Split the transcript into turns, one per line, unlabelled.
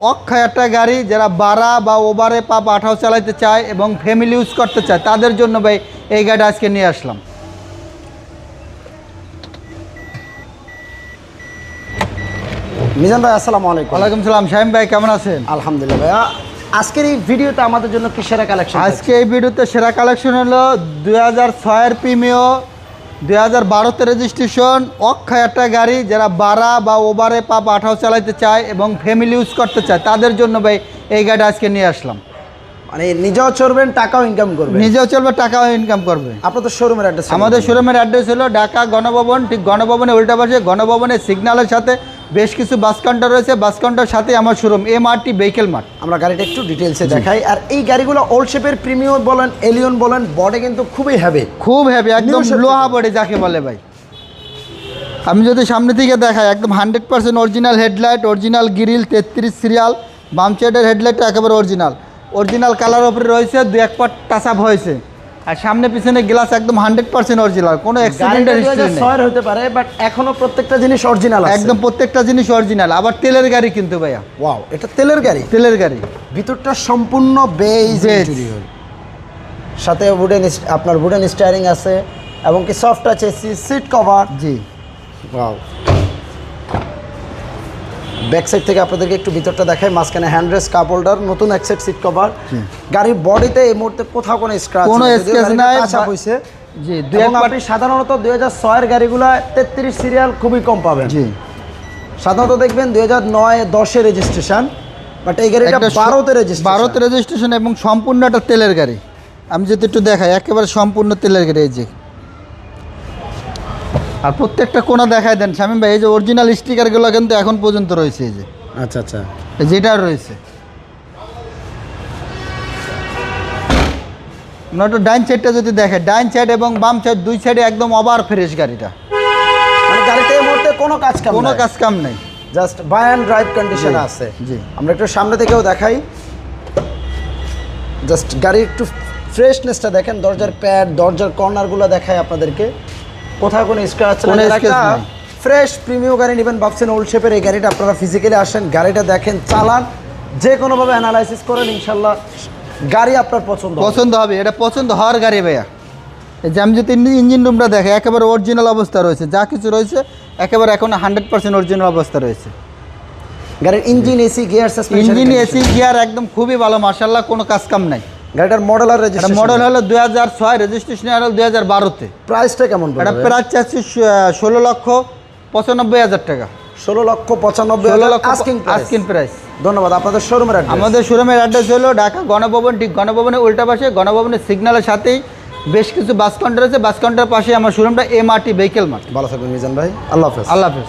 অক্ষয় একটা গাড়ি যারা বাড়া বা ওভারে পা পাঠাও চালাইতে চায় এবং ফ্যামিলি ইউজ করতে চায় তাদের জন্য ভাই এই গাড়িটা আজকে নিয়ে আসলাম।
মিজান ভাই আসসালামু আলাইকুম।
ওয়ালাইকুম সালাম। শাহিম ভাই কেমন আছেন?
আলহামদুলিল্লাহ ভাইয়া আজকের এই ভিডিওতে আমাদের জন্য কি সেরা কালেকশন
আজকে এই ভিডিওতে সেরা কালেকশন হলো দুই হাজার ছয়ের প্রিমিও দুই হাজার বারোতে রেজিস্ট্রেশন অক্ষয় একটা গাড়ি যারা বাড়া বা ওভারে পা পাঠাও চালাইতে চায় এবং ফ্যামিলি ইউজ করতে চায় তাদের জন্য ভাই এই গাড়িটা আজকে নিয়ে আসলাম।
মানে নিজেও চলবেন টাকাও ইনকাম করবে
নিজেও চলবে টাকাও ইনকাম করবে।
আপনাদের শোরুমের অ্যাড্রেস
আমাদের শোরুমের অ্যাড্রেস হলো ঢাকা গণভবন ঠিক গণভবনে উল্টা পাশে গণভবনের সিগন্যালের সাথে বেশ কিছু বাস কাউন্টার রয়েছে। বাস কাউন্টার সাথে আমার showroom M R T Vehicle Mart
আমরা গাড়িটা একটু ডিটেলসে দেখাই। আর এই গাড়িগুলো ওল্ড শেপের প্রিমিয়াম বলেন এলিয়ন বলেন বডি কিন্তু খুবই হেভি
খুব হেভি একদম লোহা বডি যাকে বলে ভাই। আমি যদি সামনে থেকে দেখাই একদম hundred percent original headlight original grill তেত্রিশ সিরিয়াল বাম সাইডের হেডলাইটটা একেবারে অরিজিনাল অরিজিনাল কালার ওপরে রয়েছে দু এক পাট টাচ আপ হয়েছে। আর সামনে পিছনে গ্লাস একদম হান্ড্রেড পার্সেন্ট অরিজিনাল কোনো অ্যাক্সিডেন্টের
দুই
হিস্ট্রি নেই।
ছয়ের হতে পারে বাট এখনও প্রত্যেকটা জিনিস অরিজিনাল
একদম প্রত্যেকটা জিনিস অরিজিনাল আবার তেলের গাড়ি কিন্তু ভাইয়া।
ওয়াও এটা তেলের গাড়ি?
তেলের গাড়ি।
ভিতরটা সম্পূর্ণ বেজ ইন্টেরিয়র সাথে উডেন আপনার উডেন স্টিয়ারিং আছে এবং কি সফট আছে সিট কভার
জি।
ওয়াও ব্যাক সাইড থেকে আপনাদেরকে একটু ভিতরটা দেখাই মাঝখানে হ্যান্ডরেস কাপ হোল্ডার নতুন এক সেট সিট কভার। গাড়ির বডিতে এই মুহূর্তে কোথাও কোনো স্ক্র্যাচ
কোনো scratch নাই,
আশা হইছে।
জি দুই
আপনি সাধারণত দুই হাজার ছয়ের গাড়িগুলো তেত্রিশ সিরিয়াল খুবই কম পাবেন।
জি।
সাধারণত দেখবেন দুই হাজার নয় দশে রেজিস্ট্রেশন বাট এই গাড়িটা বারোতে রেজিস্ট্রেশন
ভারতে রেজিস্ট্রেশন এবং সম্পূর্ণ একটা তেলের গাড়ি। আমি যদি একটু দেখাই একেবারে সম্পূর্ণ তেলের গাড়ি এই যে। আর প্রত্যেকটা কোনা দেখাই দেন শামীম ভাই এই যে অরিজিনাল স্টিকারগুলো কিন্তু এখন পর্যন্ত রয়েছে এই যে।
আচ্ছা আচ্ছা।
এই যেটা রয়েছে। নয়তো ডাইন সাইডটা যদি দেখে ডাইন সাইড এবং বাম সাইড দুই সাইডে একদম ওভার ফ্রেশ গাড়িটা।
মানে গাড়িতে এই মুহূর্তে কোনো কাজ কাম
কোনো কাজ কাম নেই।
Just buy and drive condition আছে।
জি।
আমরা একটু সামনে থেকেও দেখাই। জাস্ট গাড়ির একটু ফ্রেশনেসটা দেখেন দরজার প্যাড দরজার কর্নারগুলো দেখায় আপনাদেরকে। কোথাও কোনো স্ক্র্যাচ
কোনো
নেই। ফ্রেশ প্রিমিয়াম গাড়ি নেবেন ভাবছেন ওল্ড শেপের এই গাড়িটা আপনারা ফিজিক্যালি আসেন গাড়িটা দেখেন চালান যে কোনোভাবে অ্যানালাইসিস করেন ইনশাল্লাহ গাড়ি আপনার পছন্দ
পছন্দ হবে এটা পছন্দ হওয়ার গাড়ি ভাইয়া। এই যে আমি যদি ইঞ্জিন রুমটা দেখে একেবারে অরিজিনাল অবস্থা রয়েছে যা কিছু রয়েছে একেবারে এখন হান্ড্রেড পার্সেন্ট অরিজিনাল অবস্থা রয়েছে।
গাড়ির engine AC gear
engine AC gear একদম খুবই ভালো মার্শাল্লাহ কোনো কাজ কাম নাই।
গাড়িটার মডেল আর রেজিস্ট্রেশন
মডেল হলো দুই হাজার ছয় রেজিস্ট্রেশন হলো দুই হাজার বারোতে।
প্রাইসটা কেমন
এটা প্রাইস চাচ্ছি ষোলো লক্ষ পঁচানব্বই হাজার টাকা।
ষোলো লক্ষ পঁচানব্বই
আস্কিন প্রাইস
ধন্যবাদ আপনাদের শোরুমের
আমাদের শোরুমের অ্যাড্রেস হলো ঢাকা গণভবন ঠিক গণভবনের উল্টা পাশে গণভবনের সিগন্যালের সাথেই। বেশ কিছু বাস কাউন্টার আছে বাস কাউন্টার পাশে আমার শোরুমটা M R T vehicle mart
ভালো থাকবেন মিজান ভাই। আল্লাহ হাফেজ।
আল্লাহ হাফেজ।